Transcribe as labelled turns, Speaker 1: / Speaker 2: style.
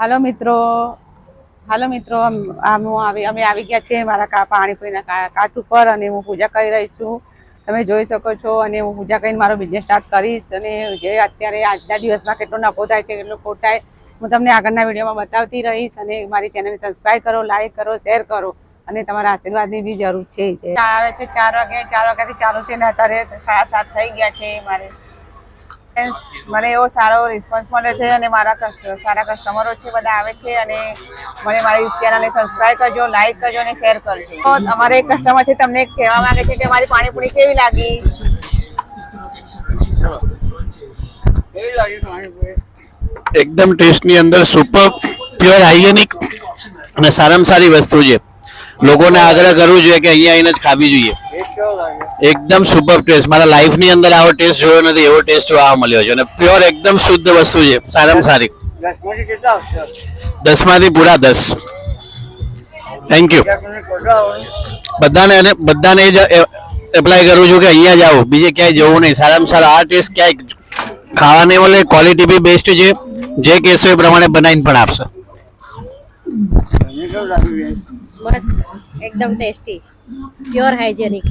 Speaker 1: હાલો મિત્રો. હાલો મિત્રો, આમ અમે આવી ગયા છીએ મારા પાણીપુરીના કાટ ઉપર અને હું પૂજા કરી રહી છું. તમે જોઈ શકો છો અને હું પૂજા કરીને મારો બિઝનેસ સ્ટાર્ટ કરીશ અને જે અત્યારે આજના દિવસમાં કેટલો નફો થાય છે, કેટલો ખોટાય હું તમને આગળના વિડીયોમાં બતાવતી રહીશ અને મારી ચેનલને સબસ્ક્રાઈબ કરો લાઈક કરો શેર કરો અને તમારા આશીર્વાદની બી જરૂર છે. આવે છે ચાર વાગે ચાર વાગ્યાથી ચાલુ છે ને અત્યારે સાડા સાત થઈ ગયા છે મારે. મને એવો સારો રિસ્પોન્સ મળે છે અને મારા સારા કસ્ટમરો છે, બધા આવે છે અને મને મારી ચેનલને સબસ્ક્રાઈબ કરજો લાઈક કરજો અને શેર કરજો. તો અમારે એક કસ્ટમર છે, તમને કહેવા માંગે છે કે મારી પાણીપુરી કેવી લાગી?
Speaker 2: એકદમ ટેસ્ટની અંદર સુપર પ્યોર હાઇજેનિક અને સારામાં સારી વસ્તુ છે. લોકોને આગ્રહ કરવું જોઈએ કે અહીંયા આવીને જ ખાવી જોઈએ. એકદમ સુપર ટેસ્ટ મારા લાઈફની અંદર આવો ટેસ્ટ જોયો નથી એવો ટેસ્ટ જોવા મળ્યો છે. અને પ્યોર એકદમ શુદ્ધ વસ્તુ છે સારામાં સારી. દસમાંથી પૂરા દસ. થેન્ક યુ બધાને અને બધાને જ એપ્લાય કરું છું કે અહીંયા જ આવો. બીજે ક્યાંય જવું નહીં. સારામાં સારા આ ટેસ્ટ ક્યાંય ખાવાને મળે ક્વોલિટી બી બેસ્ટ છે. જે કેસો એ પ્રમાણે બનાવીને પણ આપશે.
Speaker 3: બસ એકદમ ટેસ્ટી પ્યોર હાઇજેનિક.